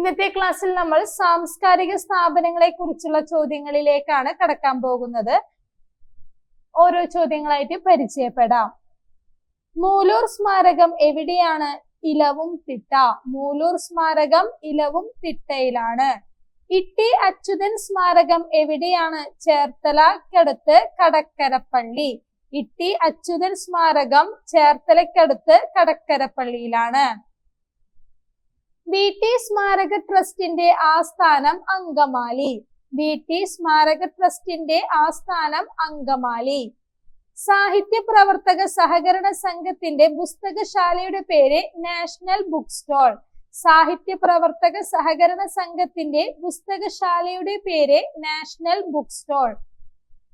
ഇന്നത്തെ ക്ലാസ്സിൽ നമ്മൾ സാംസ്കാരിക സ്ഥാപനങ്ങളെ കുറിച്ചുള്ള ചോദ്യങ്ങളിലേക്കാണ് കടക്കാൻ പോകുന്നത്. ഓരോ ചോദ്യങ്ങളായിട്ട് പരിചയപ്പെടാം. മൂലൂർ സ്മാരകം എവിടെയാണ്? ഇലവും തിട്ട. മൂലൂർ സ്മാരകം ഇലവും തിട്ടയിലാണ്. ഇട്ടി അച്യുതൻ സ്മാരകം എവിടെയാണ്? ചേർത്തലക്കടുത്ത് കടക്കരപ്പള്ളി. ഇട്ടി അച്യുതൻ സ്മാരകം ചേർത്തലക്കടുത്ത് കടക്കരപ്പള്ളിയിലാണ്. വി ടി സ്മാരക ട്രസ്റ്റിന്റെ ആസ്ഥാനം അങ്കമാലി. വി ടി സ്മാരക ട്രസ്റ്റിന്റെ ആസ്ഥാനം അങ്കമാലി. സാഹിത്യ പ്രവർത്തക സഹകരണ സംഘത്തിന്റെ പുസ്തകശാലയുടെ പേര് നാഷണൽ ബുക്ക് സ്റ്റോൾ. സാഹിത്യ പ്രവർത്തക സഹകരണ സംഘത്തിന്റെ പുസ്തകശാലയുടെ പേര് നാഷണൽ ബുക്ക് സ്റ്റോൾ.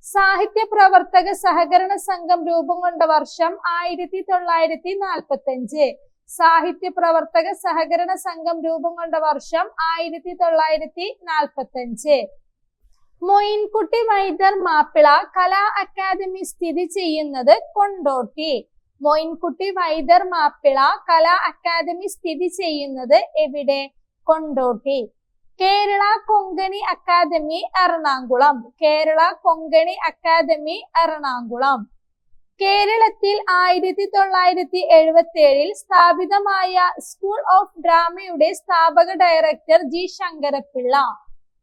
സാഹിത്യ പ്രവർത്തക സഹകരണ സംഘം രൂപം കൊണ്ട വർഷം ആയിരത്തി തൊള്ളായിരത്തി നാൽപ്പത്തി അഞ്ച് സാഹിത്യ പ്രവർത്തക സഹകരണ സംഘം രൂപം കൊണ്ട വർഷം ആയിരത്തി തൊള്ളായിരത്തി നാൽപ്പത്തി അഞ്ച് മൊയിൻകുട്ടി വൈദ്യർ മാപ്പിള കലാ അക്കാദമി സ്ഥിതി ചെയ്യുന്നത് കൊണ്ടോട്ടി. മൊയിൻകുട്ടി വൈദ്യർ മാപ്പിള കലാ അക്കാദമി സ്ഥിതി ചെയ്യുന്നത് എവിടെ? കൊണ്ടോട്ടി. കേരള കൊങ്കണി അക്കാദമി എറണാകുളം. കേരള കൊങ്കണി അക്കാദമി എറണാകുളം. കേരളത്തിൽ ആയിരത്തി തൊള്ളായിരത്തി എഴുപത്തി ഏഴിൽ സ്ഥാപിതമായ സ്കൂൾ ഓഫ് ഡ്രാമയുടെ സ്ഥാപക ഡയറക്ടർ ജി ശങ്കരപ്പിള്ള.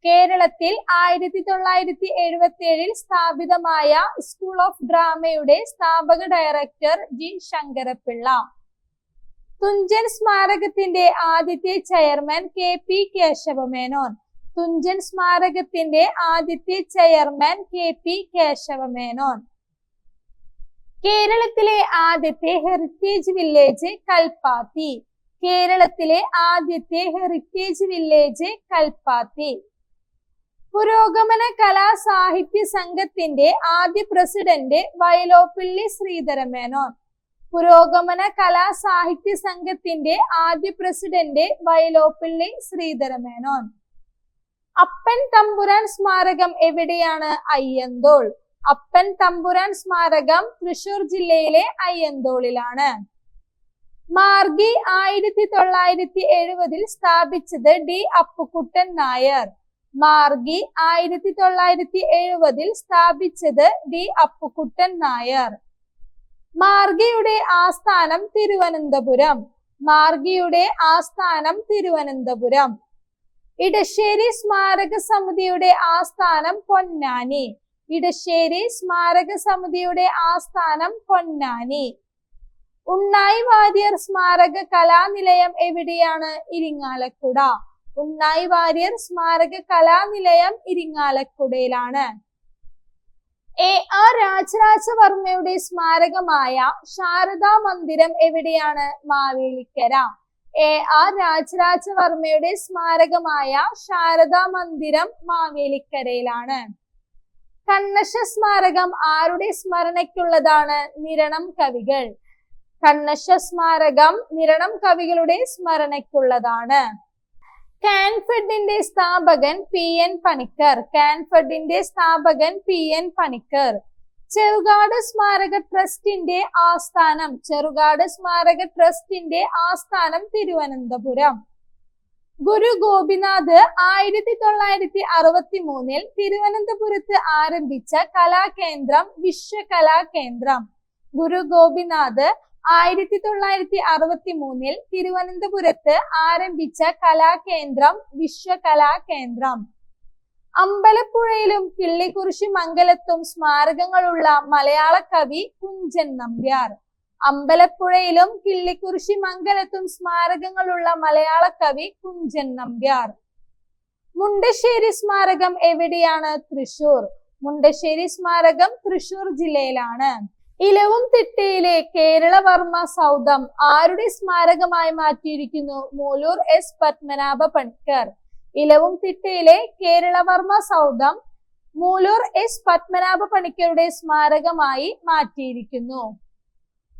കേരളത്തിൽ ആയിരത്തി തൊള്ളായിരത്തി എഴുപത്തി ഏഴിൽ സ്ഥാപിതമായ സ്കൂൾ ഓഫ് ഡ്രാമയുടെ സ്ഥാപക ഡയറക്ടർ ജി ശങ്കരപ്പിള്ള. തുഞ്ചൻ സ്മാരകത്തിന്റെ ആദ്യത്തെ chairman K P Kesavamenon. Thunchan സ്മാരകത്തിന്റെ ആദ്യത്തെ ചെയർമാൻ കെ പി കേശവമേനോൻ. കേരളത്തിലെ ആദ്യത്തെ ഹെറിറ്റേജ് വില്ലേജ് കൽപ്പാത്തി. കേരളത്തിലെ ആദ്യത്തെ ഹെറിറ്റേജ് വില്ലേജ് കൽപ്പാത്തി. പുരോഗമന കലാ സാഹിത്യ സംഘത്തിന്റെ ആദ്യ പ്രസിഡന്റ് വയലോപ്പിള്ളി ശ്രീധരമേനോൻ. പുരോഗമന കലാ സാഹിത്യ സംഘത്തിന്റെ ആദ്യ പ്രസിഡന്റ് വയലോപ്പിള്ളി ശ്രീധരമേനോൻ. അപ്പൻ തമ്പുരാൻ സ്മാരകം എവിടെയാണ്? അയ്യന്തോൾ. അപ്പൻ തമ്പുരാൻ സ്മാരകം തൃശൂർ ജില്ലയിലെ അയ്യന്തോളിലാണ്. മാർഗി ആയിരത്തി തൊള്ളായിരത്തി എഴുപതിൽ സ്ഥാപിച്ചത് ഡി അപ്പുക്കുട്ടൻ നായർ. മാർഗി ആയിരത്തി തൊള്ളായിരത്തി എഴുപതിൽ സ്ഥാപിച്ചത് ഡി അപ്പുക്കുട്ടൻ നായർ. മാർഗിയുടെ ആസ്ഥാനം തിരുവനന്തപുരം. മാർഗിയുടെ ആസ്ഥാനം തിരുവനന്തപുരം. ഇടശ്ശേരി സ്മാരക സമിതിയുടെ ആസ്ഥാനം പൊന്നാനി. ഇടശ്ശേരി സ്മാരക സമിതിയുടെ ആസ്ഥാനം പൊന്നാനി. ഉണ്ണായി വാര്യർ സ്മാരക കലാനിലയം എവിടെയാണ്? ഇരിങ്ങാലക്കുട. ഉണ്ണായി വാര്യർ സ്മാരക കലാനിലയം ഇരിങ്ങാലക്കുടയിലാണ്. എ. ആർ. രാജരാജവർമ്മയുടെ സ്മാരകമായ ശാരദാ മന്ദിരം എവിടെയാണ്? മാവേലിക്കര. എ. ആർ. രാജരാജവർമ്മയുടെ സ്മാരകമായ ശാരദാ മന്ദിരം മാവേലിക്കരയിലാണ്. കണ്ണശ സ്മാരകം ആരുടെ സ്മരണയ്ക്കുള്ളതാണ്? നിരണം കവികൾ. കണ്ണശ സ്മാരകം നിരണം കവികളുടെ സ്മരണയ്ക്കുള്ളതാണ്. കാൻഫെഡിന്റെ സ്ഥാപകൻ പി എൻ പണിക്കർ. കാൻഫെഡിന്റെ സ്ഥാപകൻ പി എൻ പണിക്കർ. ചെറുകാട് സ്മാരക ട്രസ്റ്റിന്റെ ആസ്ഥാനം. ചെറുകാട് സ്മാരക ട്രസ്റ്റിന്റെ ആസ്ഥാനം തിരുവനന്തപുരം. ഗുരു ഗോപിനാഥ് ആയിരത്തി തൊള്ളായിരത്തി അറുപത്തി മൂന്നിൽ തിരുവനന്തപുരത്ത് ആരംഭിച്ച കലാകേന്ദ്രം വിശ്വകലാകേന്ദ്രം. ഗുരു ഗോപിനാഥ് ആയിരത്തി തൊള്ളായിരത്തി അറുപത്തി മൂന്നിൽ തിരുവനന്തപുരത്ത് ആരംഭിച്ച കലാകേന്ദ്രം വിശ്വകലാകേന്ദ്രം. അമ്പലപ്പുഴയിലും കിള്ളിക്കുറിശി മംഗലത്തും സ്മാരകങ്ങളുള്ള മലയാള കവി കുഞ്ചൻ നമ്പ്യാർ. അമ്പലപ്പുഴയിലും കിള്ളിക്കുറിശി മംഗലത്തും സ്മാരകങ്ങളുള്ള മലയാള കവി കുഞ്ചൻ നമ്പ്യാർ. മുണ്ടശ്ശേരി സ്മാരകം എവിടെയാണ്? തൃശൂർ മുണ്ടശ്ശേരി സ്മാരകം തൃശൂർ ജില്ലയിലാണ്. ഇലവും തിട്ടയിലെ കേരളവർമ്മ സൗധം ആരുടെ സ്മാരകമായി മാറ്റിയിരിക്കുന്നു? മൂലൂർ എസ് പത്മനാഭ പണിക്കർ. ഇലവും തിട്ടയിലെ കേരളവർമ്മ സൗധം മൂലൂർ എസ് പത്മനാഭ പണിക്കരുടെ സ്മാരകമായി മാറ്റിയിരിക്കുന്നു.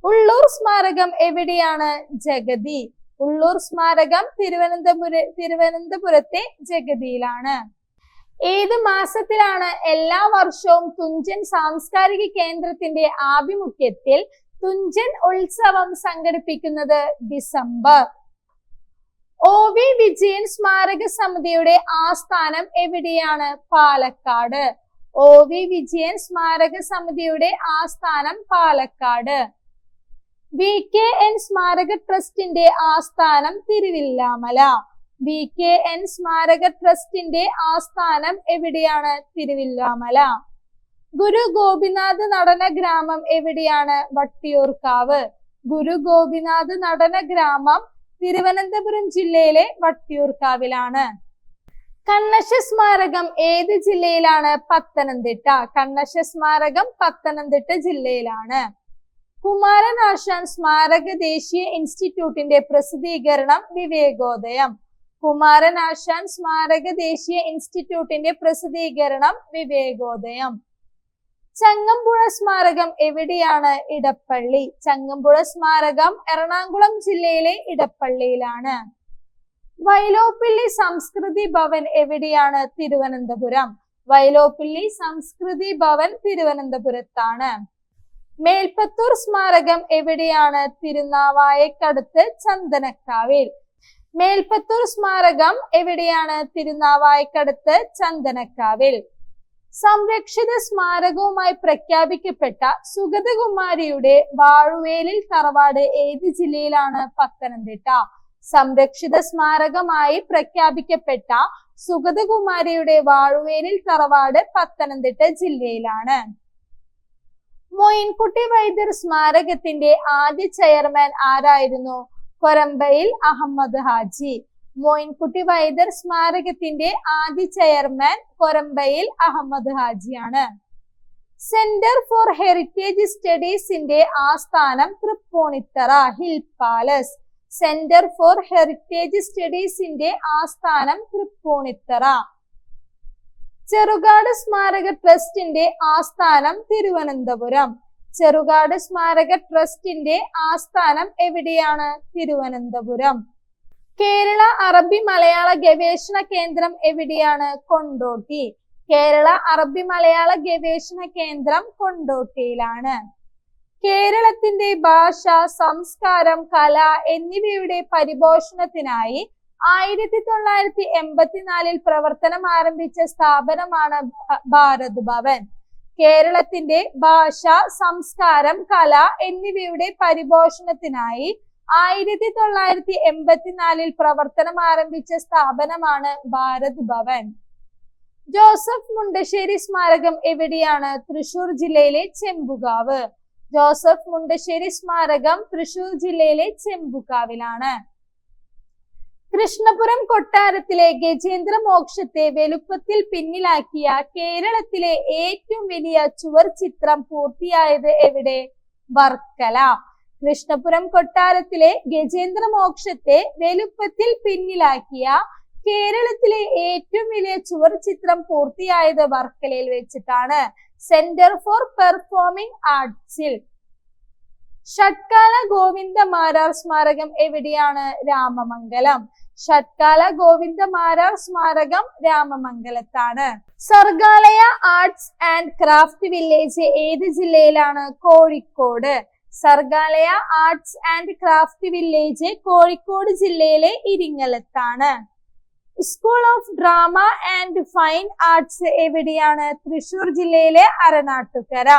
ഉള്ളൂർ സ്മാരകം എവിടെയാണ്? ജഗതി. ഉള്ളൂർ സ്മാരകം തിരുവനന്തപുര തിരുവനന്തപുരത്തെ ജഗതിയിലാണ്. ഏത് മാസത്തിലാണ് എല്ലാ വർഷവും തുഞ്ചൻ സാംസ്കാരിക കേന്ദ്രത്തിന്റെ ആഭിമുഖ്യത്തിൽ തുഞ്ചൻ ഉത്സവം സംഘടിപ്പിക്കുന്നത് ഡിസംബർ? ഒ വി വിജയൻ സ്മാരക സമിതിയുടെ ആസ്ഥാനം എവിടെയാണ്? പാലക്കാട്. ഒ വി വിജയൻ സ്മാരക സമിതിയുടെ ആസ്ഥാനം പാലക്കാട്. വി കെ എൻ സ്മാരക ട്രസ്റ്റിന്റെ ആസ്ഥാനം തിരുവില്ലാമല. വി കെ എൻ സ്മാരക ട്രസ്റ്റിന്റെ ആസ്ഥാനം എവിടെയാണ്? തിരുവില്ലാമല. ഗുരു ഗോപിനാഥ് നടന ഗ്രാമം എവിടെയാണ്? വട്ടിയൂർക്കാവ്. ഗുരു ഗോപിനാഥ് നടന ഗ്രാമം തിരുവനന്തപുരം ജില്ലയിലെ വട്ടിയൂർക്കാവിലാണ്. കണ്ണശ സ്മാരകം ഏത് ജില്ലയിലാണ്? പത്തനംതിട്ട. കണ്ണശ സ്മാരകം പത്തനംതിട്ട ജില്ലയിലാണ്. കുമാരനാശാൻ സ്മാരക ദേശീയ ഇൻസ്റ്റിറ്റ്യൂട്ടിന്റെ പ്രസിദ്ധീകരണം വിവേകോദയം. കുമാരനാശാൻ സ്മാരക ദേശീയ ഇൻസ്റ്റിറ്റ്യൂട്ടിന്റെ പ്രസിദ്ധീകരണം വിവേകോദയം. ചങ്ങമ്പുഴ സ്മാരകം എവിടെയാണ്? ഇടപ്പള്ളി. ചങ്ങമ്പുഴ സ്മാരകം എറണാകുളം ജില്ലയിലെ ഇടപ്പള്ളിയിലാണ്. വൈലോപ്പിള്ളി സംസ്കൃതി ഭവൻ എവിടെയാണ്? തിരുവനന്തപുരം. വൈലോപ്പിള്ളി സംസ്കൃതി ഭവൻ തിരുവനന്തപുരത്താണ്. മേൽപ്പത്തൂർ സ്മാരകം എവിടെയാണ്? തിരുനാവായക്കടുത്ത് ചന്ദനക്കാവിൽ. മേൽപ്പത്തൂർ സ്മാരകം എവിടെയാണ്? തിരുനാവായക്കടുത്ത് ചന്ദനക്കാവിൽ. സംരക്ഷിത സ്മാരകവുമായി പ്രഖ്യാപിക്കപ്പെട്ട സുഗതകുമാരിയുടെ വാഴുവേലിൽ തറവാട് ഏത് ജില്ലയിലാണ്? പത്തനംതിട്ട. സംരക്ഷിത സ്മാരകമായി പ്രഖ്യാപിക്കപ്പെട്ട സുഗതകുമാരിയുടെ വാഴുവേലിൽ തറവാട് പത്തനംതിട്ട ജില്ലയിലാണ്. മൊയിൻകുട്ടി വൈദ്യർ സ്മാരകത്തിന്റെ ആദ്യ ചെയർമാൻ ആരായിരുന്നു? കൊരമ്പയിൽ അഹമ്മദ് ഹാജി. മോയിൻകുട്ടി വൈദ്യർ സ്മാരകത്തിന്റെ ആദ്യ ചെയർമാൻ കൊരമ്പയിൽ അഹമ്മദ് ഹാജിയാണ്. സെന്റർ ഫോർ ഹെറിറ്റേജ് സ്റ്റഡീസിന്റെ ആസ്ഥാനം Tripunithura hill palace. Centre for heritage സ്റ്റഡീസിന്റെ ആസ്ഥാനം തൃപ്പൂണിത്തറ. ചെറുകാട് സ്മാരക ട്രസ്റ്റിന്റെ ആസ്ഥാനം തിരുവനന്തപുരം. ചെറുകാട് സ്മാരക ട്രസ്റ്റിന്റെ ആസ്ഥാനം എവിടെയാണ്? തിരുവനന്തപുരം. കേരള അറബി മലയാള ഗവേഷണ കേന്ദ്രം എവിടെയാണ്? കൊണ്ടോട്ടി. കേരള അറബി മലയാള ഗവേഷണ കേന്ദ്രം കൊണ്ടോട്ടിയിലാണ്. കേരളത്തിന്റെ ഭാഷ സംസ്കാരം കല എന്നിവയുടെ പരിപോഷണത്തിനായി ആയിരത്തി തൊള്ളായിരത്തി എൺപത്തിനാലിൽ പ്രവർത്തനം ആരംഭിച്ച സ്ഥാപനമാണ് ഭാരത് ഭവൻ. കേരളത്തിന്റെ ഭാഷ സംസ്കാരം കല എന്നിവയുടെ പരിപോഷണത്തിനായി ആയിരത്തി തൊള്ളായിരത്തി എൺപത്തിനാലിൽ പ്രവർത്തനം ആരംഭിച്ച സ്ഥാപനമാണ് ഭാരത് ഭവൻ. ജോസഫ് മുണ്ടശ്ശേരി സ്മാരകം എവിടെയാണ്? തൃശൂർ ജില്ലയിലെ ചെമ്പുകാവ്. ജോസഫ് മുണ്ടശ്ശേരി സ്മാരകം തൃശൂർ ജില്ലയിലെ ചെമ്പുകാവിലാണ്. കൃഷ്ണപുരം കൊട്ടാരത്തിലെ ഗജേന്ദ്രമോക്ഷത്തെ വലുപ്പത്തിൽ പിന്നിലാക്കിയ കേരളത്തിലെ ഏറ്റവും വലിയ ചുവർ ചിത്രം പൂർത്തിയായത് എവിടെ? വർക്കല. കൃഷ്ണപുരം കൊട്ടാരത്തിലെ ഗജേന്ദ്രമോക്ഷത്തെ വലുപ്പത്തിൽ പിന്നിലാക്കിയ കേരളത്തിലെ ഏറ്റവും വലിയ ചുവർ ചിത്രം പൂർത്തിയായത് വർക്കലയിൽ വെച്ചിട്ടാണ്. സെന്റർ ഫോർ പെർഫോമിംഗ് ആർട്സിൽ ഷട്കാല ഗോവിന്ദ മാരാർ സ്മാരകം എവിടെയാണ്? രാമമംഗലം. ഷട്കാല ഗോവിന്ദ മാരാർ സ്മാരകം രാമമംഗലത്താണ്. Sargalaya arts and craft village ഏത് ജില്ലയിലാണ്? Kozhikode. Sargalaya arts and craft village Kozhikode ജില്ലയിലെ ഇരിങ്ങലത്താണ്. School of drama and fine arts എവിടെയാണ്? തൃശൂർ ജില്ലയിലെ Aranattukara.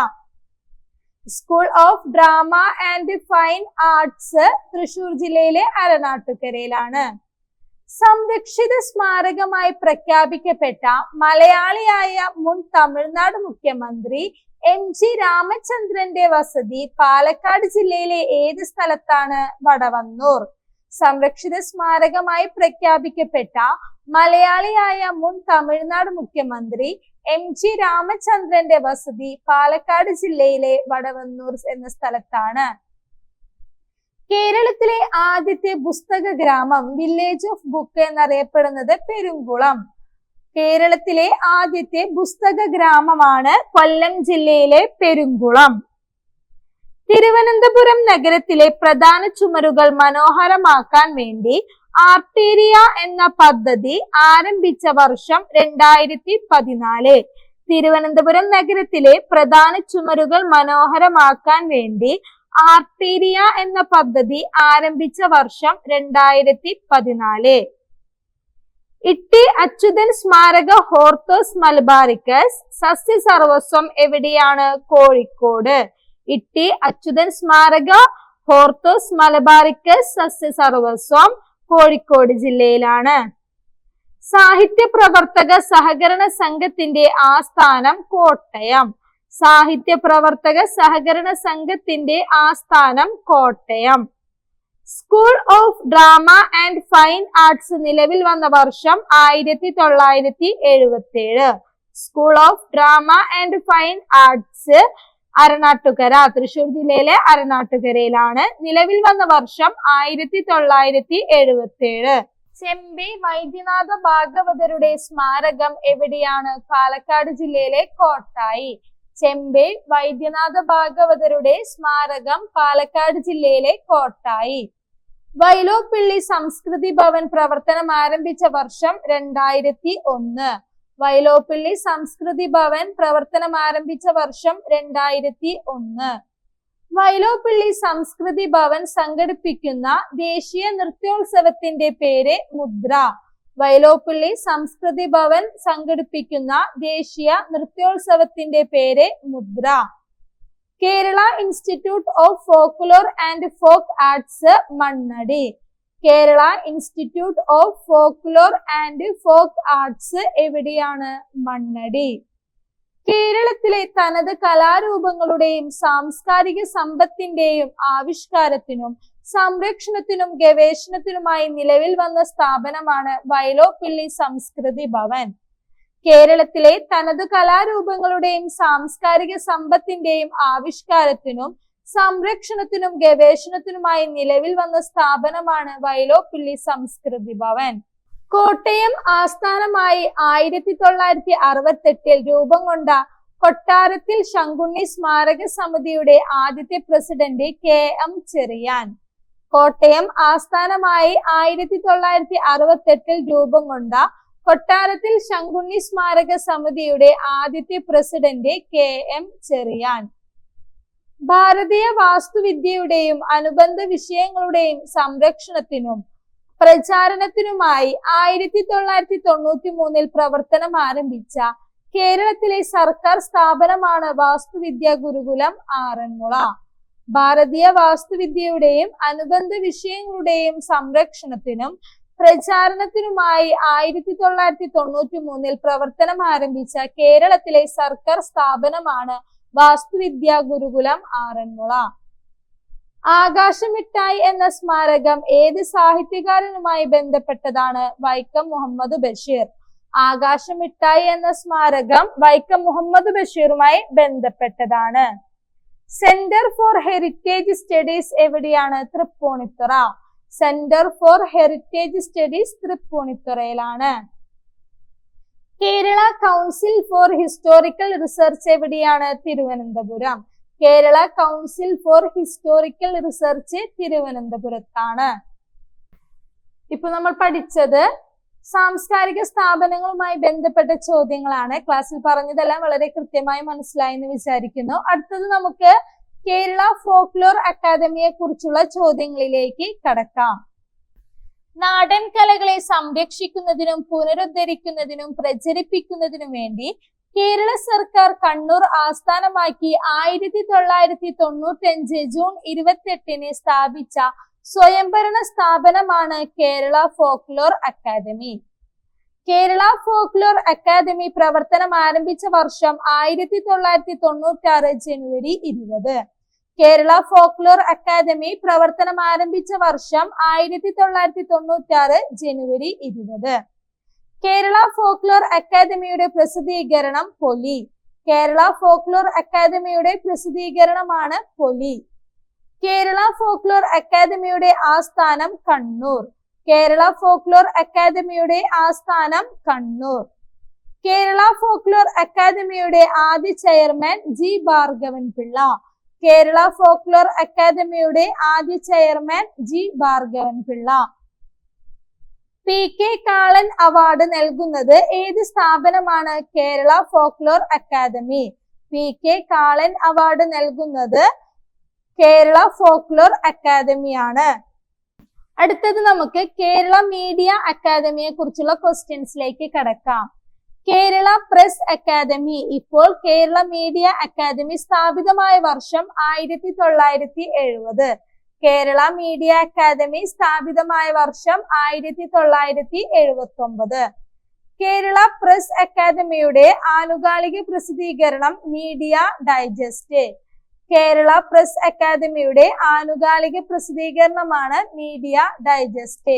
School of drama and fine arts Thrissur ജില്ലയിലെ അരനാട്ടുകരയിലാണ് സംരക്ഷിത സ്മാരകമായി പ്രഖ്യാപിക്കപ്പെട്ട മലയാളിയായ മുൻ തമിഴ്നാട് മുഖ്യമന്ത്രി എം ജി രാമചന്ദ്രന്റെ വസതി പാലക്കാട് ജില്ലയിലെ ഏത് സ്ഥലത്താണ്? വടവന്നൂർ. സംരക്ഷിത സ്മാരകമായി പ്രഖ്യാപിക്കപ്പെട്ട മലയാളിയായ മുൻ തമിഴ്നാട് മുഖ്യമന്ത്രി എം ജി രാമചന്ദ്രന്റെ വസതി പാലക്കാട് ജില്ലയിലെ വടവന്നൂർ എന്ന സ്ഥലത്താണ്. കേരളത്തിലെ ആദ്യത്തെ പുസ്തക ഗ്രാമം വില്ലേജ് ഓഫ് ബുക്ക് എന്നറിയപ്പെടുന്നത് പെരുങ്കുളം കേരളത്തിലെ ആദ്യത്തെ പുസ്തക ഗ്രാമമാണ് കൊല്ലം ജില്ലയിലെ പെരുങ്കുളം തിരുവനന്തപുരം നഗരത്തിലെ പ്രധാന ചുമരുകൾ മനോഹരമാക്കാൻ വേണ്ടി ആർട്ടേരിയ എന്ന പദ്ധതി ആരംഭിച്ച വർഷം രണ്ടായിരത്തി പതിനാല് തിരുവനന്തപുരം നഗരത്തിലെ പ്രധാന ചുമരുകൾ മനോഹരമാക്കാൻ വേണ്ടി ആർട്ടേരിയ എന്ന പദ്ധതി ആരംഭിച്ച വർഷം രണ്ടായിരത്തി പതിനാല് ഇട്ടി അച്യുതൻ സ്മാരക ഹോർത്തോസ് മലബാറിക്കസ് സസ്യ സർവസ്വം എവിടെയാണ്? കോഴിക്കോട്. ഇട്ടി അച്യുതൻ സ്മാരക ഹോർത്തോസ് മലബാറിക്കസ് സസ്യ സർവസ്വം കോഴിക്കോട് ജില്ലയിലാണ്. സാഹിത്യ പ്രവർത്തക സഹകരണ സംഘത്തിന്റെ ആസ്ഥാനം കോട്ടയം. സാഹിത്യ പ്രവർത്തക സഹകരണ സംഘത്തിന്റെ ആസ്ഥാനം Kottayam. School of drama and fine arts നിലവിൽ വന്ന വർഷം ആയിരത്തി തൊള്ളായിരത്തി എഴുപത്തി ഏഴ് school of drama and fine arts Aranattukara Thrissur ജില്ലയിലെ അരനാട്ടുകരയിലാണ് നിലവിൽ വന്ന വർഷം ആയിരത്തി തൊള്ളായിരത്തി എഴുപത്തി ഏഴ് ചെമ്പി വൈദ്യനാഥ ഭാഗവതരുടെ സ്മാരകം എവിടെയാണ്? പാലക്കാട് ജില്ലയിലെ കോട്ടായി. ചെമ്പെ വൈദ്യനാഥ ഭാഗവതരുടെ സ്മാരകം പാലക്കാട് ജില്ലയിലെ കോട്ടായി. വൈലോപ്പിള്ളി സംസ്കൃതി ഭവൻ പ്രവർത്തനം ആരംഭിച്ച വർഷം രണ്ടായിരത്തി ഒന്ന്. വൈലോപ്പിള്ളി സംസ്കൃതി ഭവൻ പ്രവർത്തനം ആരംഭിച്ച വർഷം രണ്ടായിരത്തി ഒന്ന്. വൈലോപ്പിള്ളി സംസ്കൃതി ഭവൻ സംഘടിപ്പിക്കുന്ന ദേശീയ നൃത്യോത്സവത്തിന്റെ പേര് മുദ്ര. വൈലോപ്പിള്ളി സംസ്കൃതി ഭവൻ സംഘടിപ്പിക്കുന്ന ദേശീയ നൃത്യോത്സവത്തിന്റെ പേര് Mudra. Kerala institute of folklore and folk arts Mannadi. Kerala institute of folklore and folk arts എവിടെയാണ്? മണ്ണടി. കേരളത്തിലെ തനത് കലാരൂപങ്ങളുടെയും സാംസ്കാരിക സമ്പത്തിന്റെയും ആവിഷ്കാരത്തിനും സംരക്ഷണത്തിനും ഗവേഷണത്തിനുമായി നിലവിൽ വന്ന സ്ഥാപനമാണ് വയലോപ്പിള്ളി സംസ്കൃതി ഭവൻ. കേരളത്തിലെ തനത് കലാരൂപങ്ങളുടെയും സാംസ്കാരിക സമ്പത്തിന്റെയും ആവിഷ്കാരത്തിനും സംരക്ഷണത്തിനും ഗവേഷണത്തിനുമായി നിലവിൽ വന്ന സ്ഥാപനമാണ് വൈലോപ്പിള്ളി സംസ്കൃതി ഭവൻ. കോട്ടയം ആസ്ഥാനമായി ആയിരത്തി തൊള്ളായിരത്തി അറുപത്തെട്ടിൽ രൂപം കൊണ്ട കൊട്ടാരത്തിൽ ശങ്കുണ്ണി സ്മാരക സമിതിയുടെ ആദ്യത്തെ president K M Cherian. Kottayam ആസ്ഥാനമായി ആയിരത്തി തൊള്ളായിരത്തി അറുപത്തെട്ടിൽ രൂപം കൊണ്ട കൊട്ടാരത്തിൽ ശങ്കുണ്ണി സ്മാരക സമിതിയുടെ ആദ്യത്തെ പ്രസിഡന്റ് കെ എം ചെറിയാൻ. ഭാരതീയ വാസ്തുവിദ്യയുടെയും അനുബന്ധ വിഷയങ്ങളുടെയും സംരക്ഷണത്തിനും പ്രചാരണത്തിനുമായി ആയിരത്തി തൊള്ളായിരത്തി തൊണ്ണൂറ്റി മൂന്നിൽ പ്രവർത്തനം ആരംഭിച്ച കേരളത്തിലെ സർക്കാർ സ്ഥാപനമാണ് വാസ്തുവിദ്യ ഗുരുകുലം ആറന്മുള. ഭാരതീയ വാസ്തുവിദ്യയുടെയും അനുബന്ധ വിഷയങ്ങളുടെയും സംരക്ഷണത്തിനും പ്രചാരണത്തിനുമായി ആയിരത്തി തൊള്ളായിരത്തി തൊണ്ണൂറ്റി മൂന്നിൽ പ്രവർത്തനം ആരംഭിച്ച കേരളത്തിലെ സർക്കാർ സ്ഥാപനമാണ് വാസ്തുവിദ്യ ഗുരുകുലം ആറന്മുള. ആകാശമിട്ടായി എന്ന സ്മാരകം ഏത് സാഹിത്യകാരനുമായി ബന്ധപ്പെട്ടതാണ്? വൈക്കം മുഹമ്മദ് ബഷീർ. ആകാശമിട്ടായി എന്ന സ്മാരകം വൈക്കം മുഹമ്മദ് ബഷീറുമായി ബന്ധപ്പെട്ടതാണ്. സെന്റർ ഫോർ ഹെറിറ്റേജ് സ്റ്റഡീസ് എവിടെയാണ്? Tripunithura. Centre for heritage studies തൃപ്പൂണിത്തുറയിലാണ്. Kerala council for historical research എവിടെയാണ്? Thiruvananthapuram. Kerala council for historical research തിരുവനന്തപുരത്താണ്. ഇപ്പൊ നമ്മൾ പഠിച്ചത് സാംസ്കാരിക സ്ഥാപനങ്ങളുമായി ബന്ധപ്പെട്ട ചോദ്യങ്ങളാണ്. ക്ലാസ്സിൽ പറഞ്ഞതെല്ലാം വളരെ കൃത്യമായി മനസ്സിലായി എന്ന് വിചാരിക്കുന്നു. അടുത്തത് നമുക്ക് കേരള ഫോക്ലോർ അക്കാദമിയെ കുറിച്ചുള്ള ചോദ്യങ്ങളിലേക്ക് കടക്കാം. നാടൻ കലകളെ സംരക്ഷിക്കുന്നതിനും പുനരുദ്ധരിക്കുന്നതിനും പ്രചരിപ്പിക്കുന്നതിനും വേണ്ടി കേരള സർക്കാർ കണ്ണൂർ ആസ്ഥാനമാക്കി ആയിരത്തി തൊള്ളായിരത്തി തൊണ്ണൂറ്റി അഞ്ച് ജൂൺ ഇരുപത്തെട്ടിന് സ്ഥാപിച്ച സ്വയംഭരണ സ്ഥാപനമാണ് Kerala folklore academy. Kerala folklore academy പ്രവർത്തനം ആരംഭിച്ച വർഷം ആയിരത്തി തൊള്ളായിരത്തി തൊണ്ണൂറ്റി ആറ് ജനുവരി ഇരുപത്. കേരള ഫോക്ലോർ അക്കാദമി പ്രവർത്തനം ആരംഭിച്ച വർഷം ആയിരത്തി തൊള്ളായിരത്തി തൊണ്ണൂറ്റി ആറ് ജനുവരി ഇരുപത്. കേരള ഫോക്ലോർ അക്കാദമിയുടെ പ്രസിദ്ധീകരണം പൊലി. കേരള ഫോക്ലോർ അക്കാദമിയുടെ പ്രസിദ്ധീകരണമാണ് പൊലി. കേരള ഫോക്ലോർ അക്കാദമിയുടെ ആസ്ഥാനം കണ്ണൂർ. കേരള ഫോക്ലോർ അക്കാദമിയുടെ ആസ്ഥാനം കണ്ണൂർ. കേരള ഫോക്ലോർ അക്കാദമിയുടെ ആദ്യ chairman G Bhargavan Pillai Kerala folklore അക്കാദമിയുടെ ആദ്യ chairman G Bhargavan Pillai P K Kalan award നൽകുന്നത് ഏത് സ്ഥാപനമാണ്? Kerala folklore academy P K Kalan award നൽകുന്നത് കേരള ഫോക്ലോർ അക്കാദമിയാണ് അടുത്തത് നമുക്ക് കേരള മീഡിയ അക്കാദമിയെ കുറിച്ചുള്ള ക്വസ്റ്റ്യൻസിലേക്ക് കടക്കാം. Kerala press academy. ഇപ്പോൾ കേരള മീഡിയ അക്കാദമി സ്ഥാപിതമായ വർഷം ആയിരത്തി തൊള്ളായിരത്തി എഴുപത് കേരള മീഡിയ അക്കാദമി സ്ഥാപിതമായ വർഷം ആയിരത്തി തൊള്ളായിരത്തി എഴുപത്തി ഒമ്പത് കേരള പ്രസ് അക്കാദമിയുടെ ആനുകാലിക പ്രസിദ്ധീകരണം മീഡിയ ഡൈജസ്റ്റ്. കേരള പ്രസ് അക്കാദമിയുടെ ആനുകാലിക പ്രസിദ്ധീകരണമാണ് മീഡിയ ഡൈജസ്റ്റ്.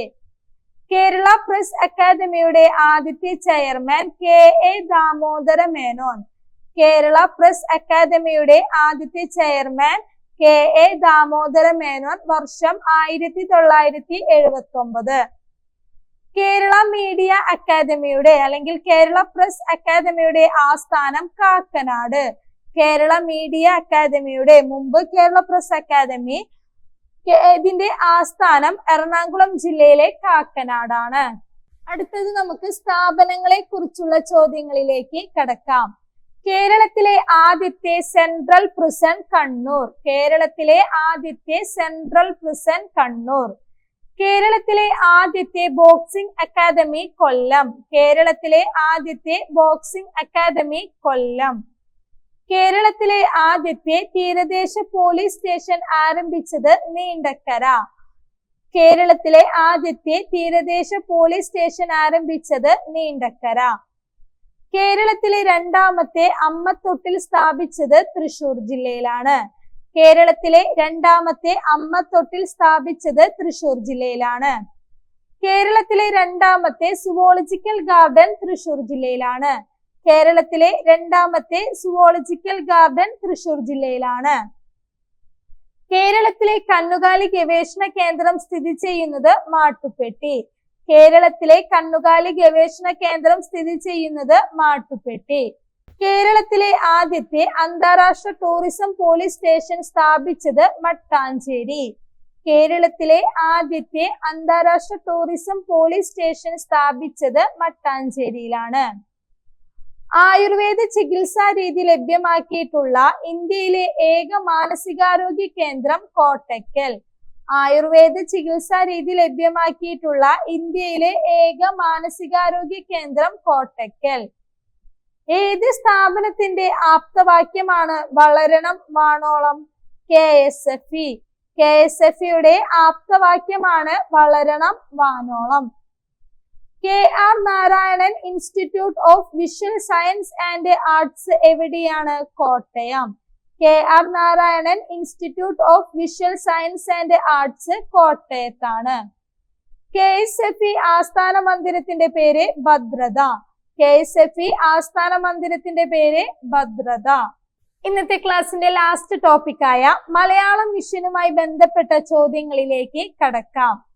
കേരള പ്രസ് അക്കാദമിയുടെ ആദ്യത്തെ chairman K A Damodara Menon Kerala press അക്കാദമിയുടെ ആദ്യത്തെ chairman K A Damodara Menon വർഷം ആയിരത്തി തൊള്ളായിരത്തി എഴുപത്തി ഒമ്പത് കേരള മീഡിയ അക്കാദമിയുടെ അല്ലെങ്കിൽ കേരള പ്രസ് അക്കാദമിയുടെ ആസ്ഥാനം കാക്കനാട്. കേരള മീഡിയ അക്കാദമിയുടെ മുമ്പ് കേരള പ്രസ് അക്കാദമി ഇതിന്റെ ആസ്ഥാനം എറണാകുളം ജില്ലയിലെ കാക്കനാടാണ്. അടുത്തത് നമുക്ക് സ്ഥാപനങ്ങളെ കുറിച്ചുള്ള ചോദ്യങ്ങളിലേക്ക് കടക്കാം. കേരളത്തിലെ ആദ്യത്തെ സെൻട്രൽ പ്രിസൺ കണ്ണൂർ. കേരളത്തിലെ ആദ്യത്തെ സെൻട്രൽ പ്രിസൺ കണ്ണൂർ. കേരളത്തിലെ ആദ്യത്തെ ബോക്സിംഗ് അക്കാദമി കൊല്ലം. കേരളത്തിലെ ആദ്യത്തെ ബോക്സിംഗ് അക്കാദമി കൊല്ലം. കേരളത്തിലെ ആദ്യത്തെ തീരദേശ പോലീസ് സ്റ്റേഷൻ ആരംഭിച്ചത് നീണ്ടക്കര. കേരളത്തിലെ ആദ്യത്തെ തീരദേശ പോലീസ് സ്റ്റേഷൻ ആരംഭിച്ചത് നീണ്ടക്കര. കേരളത്തിലെ രണ്ടാമത്തെ അമ്മത്തൊട്ടിൽ സ്ഥാപിച്ചത് തൃശൂർ ജില്ലയിലാണ്. കേരളത്തിലെ രണ്ടാമത്തെ അമ്മത്തൊട്ടിൽ സ്ഥാപിച്ചത് തൃശൂർ ജില്ലയിലാണ്. കേരളത്തിലെ രണ്ടാമത്തെ സുവോളജിക്കൽ ഗാർഡൻ തൃശൂർ ജില്ലയിലാണ്. കേരളത്തിലെ രണ്ടാമത്തെ സുവോളജിക്കൽ ഗാർഡൻ തൃശൂർ ജില്ലയിലാണ്. കേരളത്തിലെ കന്നുകാലി ഗവേഷണ കേന്ദ്രം സ്ഥിതി ചെയ്യുന്നത് മാട്ടുപ്പെട്ടി. കേരളത്തിലെ കന്നുകാലി ഗവേഷണ കേന്ദ്രം സ്ഥിതി ചെയ്യുന്നത് മാട്ടുപ്പെട്ടി. കേരളത്തിലെ ആദ്യത്തെ അന്താരാഷ്ട്ര ടൂറിസം പോലീസ് സ്റ്റേഷൻ സ്ഥാപിച്ചത് മട്ടാഞ്ചേരി. കേരളത്തിലെ ആദ്യത്തെ അന്താരാഷ്ട്ര ടൂറിസം പോലീസ് സ്റ്റേഷൻ സ്ഥാപിച്ചത് മട്ടാഞ്ചേരിയിലാണ്. ആയുർവേദ ചികിത്സാ രീതി ലഭ്യമാക്കിയിട്ടുള്ള ഇന്ത്യയിലെ ഏക മാനസികാരോഗ്യ കേന്ദ്രം കോട്ടയ്ക്കൽ. ആയുർവേദ ചികിത്സാ രീതി ലഭ്യമാക്കിയിട്ടുള്ള ഇന്ത്യയിലെ ഏക മാനസികാരോഗ്യ കേന്ദ്രം കോട്ടയ്ക്കൽ. ഏത് സ്ഥാപനത്തിന്റെ ആപ്തവാക്യമാണ് വളരണം വാണോളം? K S F E. K S F ഇയുടെ ആപ്തവാക്യമാണ് വളരണം വാനോളം K R Narayanan institute of visual science and arts എവിടെയാണ്? Kottayam. K R Narayanan institute of visual science and arts കോട്ടയത്താണ്. K S F E ആസ്ഥാന മന്ദിരത്തിന്റെ പേര് ഭദ്രത. കെ എസ് എഫ് ഇ ആസ്ഥാന മന്ദിരത്തിന്റെ പേര് ഭദ്രത. ഇന്നത്തെ ക്ലാസ്സിന്റെ ലാസ്റ്റ് ടോപ്പിക്കായ മലയാളം മിഷനുമായി ബന്ധപ്പെട്ട ചോദ്യങ്ങളിലേക്ക് കടക്കാം.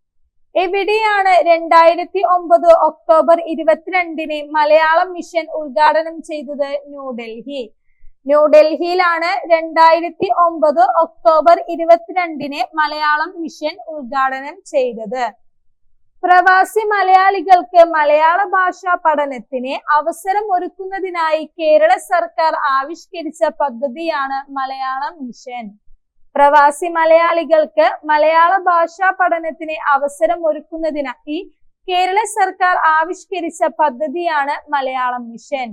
എവിടെയാണ് രണ്ടായിരത്തി ഒമ്പത് ഒക്ടോബർ ഇരുപത്തിരണ്ടിന് മലയാളം മിഷൻ ഉദ്ഘാടനം ചെയ്തത്? ന്യൂഡൽഹി. ന്യൂഡൽഹിയിലാണ് രണ്ടായിരത്തി ഒമ്പത് ഒക്ടോബർ ഇരുപത്തിരണ്ടിന് മലയാളം മിഷൻ ഉദ്ഘാടനം ചെയ്തത്. പ്രവാസി മലയാളികൾക്ക് മലയാള ഭാഷാ പഠനത്തിന് അവസരം ഒരുക്കുന്നതിനായി കേരള സർക്കാർ ആവിഷ്കരിച്ച പദ്ധതിയാണ് മലയാളം മിഷൻ. പ്രവാസി മലയാളികൾക്ക് മലയാള ഭാഷാ പഠനത്തിന് അവസരം ഒരുക്കുന്നതിനായി കേരള സർക്കാർ ആവിഷ്കരിച്ച പദ്ധതിയാണ് മലയാളം മിഷൻ.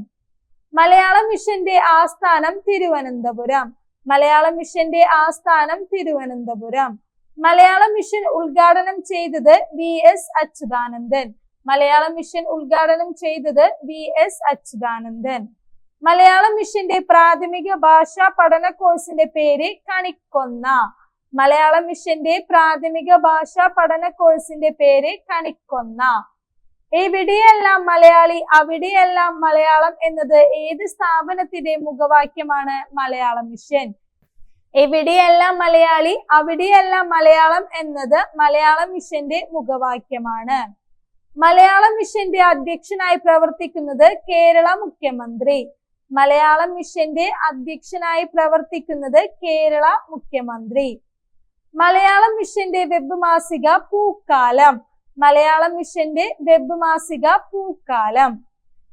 മലയാളം മിഷന്റെ ആസ്ഥാനം തിരുവനന്തപുരം. മലയാളം മിഷന്റെ ആസ്ഥാനം തിരുവനന്തപുരം. മലയാളം മിഷൻ ഉദ്ഘാടനം ചെയ്തത് V S Achuthanandan. Malayalam mission ഉദ്ഘാടനം ചെയ്തത് വി എസ് അച്യുതാനന്ദൻ. മലയാളം മിഷന്റെ പ്രാഥമിക ഭാഷാ പഠന കോഴ്സിന്റെ പേര് കണിക്കൊന്ന. മലയാളം മിഷന്റെ പ്രാഥമിക ഭാഷാ പഠന കോഴ്സിന്റെ പേര് കണിക്കൊന്ന. എവിടെയെല്ലാം മലയാളി അവിടെയെല്ലാം മലയാളം എന്നത് ഏത് സ്ഥാപനത്തിന്റെ മുഖവാക്യമാണ് മലയാളം മിഷൻ? എവിടെയെല്ലാം മലയാളി അവിടെയെല്ലാം മലയാളം എന്നത് മലയാളം മിഷന്റെ മുഖവാക്യമാണ്. മലയാളം മിഷന്റെ അധ്യക്ഷനായി പ്രവർത്തിക്കുന്നത് കേരള മുഖ്യമന്ത്രി. മലയാളം മിഷന്റെ അധ്യക്ഷനായി പ്രവർത്തിക്കുന്നത് കേരള മുഖ്യമന്ത്രി. മലയാളം മിഷന്റെ വെബ് മാസിക പൂക്കാലം. മലയാളം മിഷന്റെ വെബ് മാസിക പൂക്കാലം.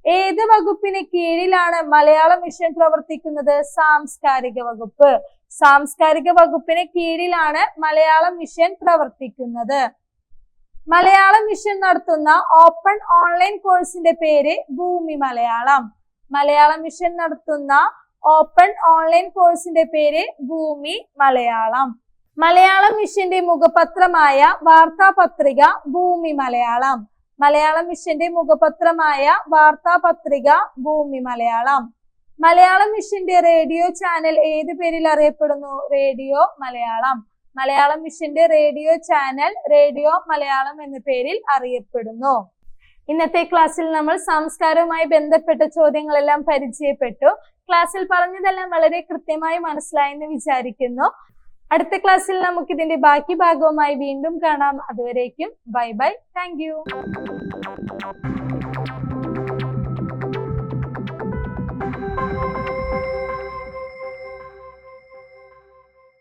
ഏത് വകുപ്പിന് കീഴിലാണ് മലയാളം മിഷൻ പ്രവർത്തിക്കുന്നത്? സാംസ്കാരിക വകുപ്പ്. സാംസ്കാരിക വകുപ്പിന് കീഴിലാണ് മലയാളം മിഷൻ പ്രവർത്തിക്കുന്നത്. മലയാളം മിഷൻ നടത്തുന്ന ഓപ്പൺ ഓൺലൈൻ കോഴ്സിന്റെ പേര് ഭൂമി മലയാളം. മലയാളം മിഷൻ നടത്തുന്ന ഓപ്പൺ ഓൺലൈൻ കോഴ്സിന്റെ പേര് ഭൂമി മലയാളം. മലയാള മിഷന്റെ മുഖപത്രമായ വാർത്താപത്രിക ഭൂമി മലയാളം. മലയാള മിഷന്റെ മുഖപത്രമായ വാർത്താപത്രിക ഭൂമി മലയാളം. മലയാള മിഷന്റെ റേഡിയോ ചാനൽ ഏത് പേരിൽ അറിയപ്പെടുന്നു? റേഡിയോ മലയാളം. മലയാള മിഷന്റെ റേഡിയോ ചാനൽ റേഡിയോ മലയാളം എന്ന പേരിൽ അറിയപ്പെടുന്നു. ഇന്നത്തെ ക്ലാസ്സിൽ നമ്മൾ സംസ്കാരവുമായി ബന്ധപ്പെട്ട ചോദ്യങ്ങളെല്ലാം പരിചയപ്പെട്ടു. ക്ലാസ്സിൽ പറഞ്ഞതെല്ലാം വളരെ കൃത്യമായി മനസ്സിലായെന്ന് വിചാരിക്കുന്നു. അടുത്ത ക്ലാസ്സിൽ നമുക്ക് ഇതിന്റെ ബാക്കി ഭാഗവുമായി വീണ്ടും കാണാം. അതുവരേക്കും ബൈ ബൈ. താങ്ക്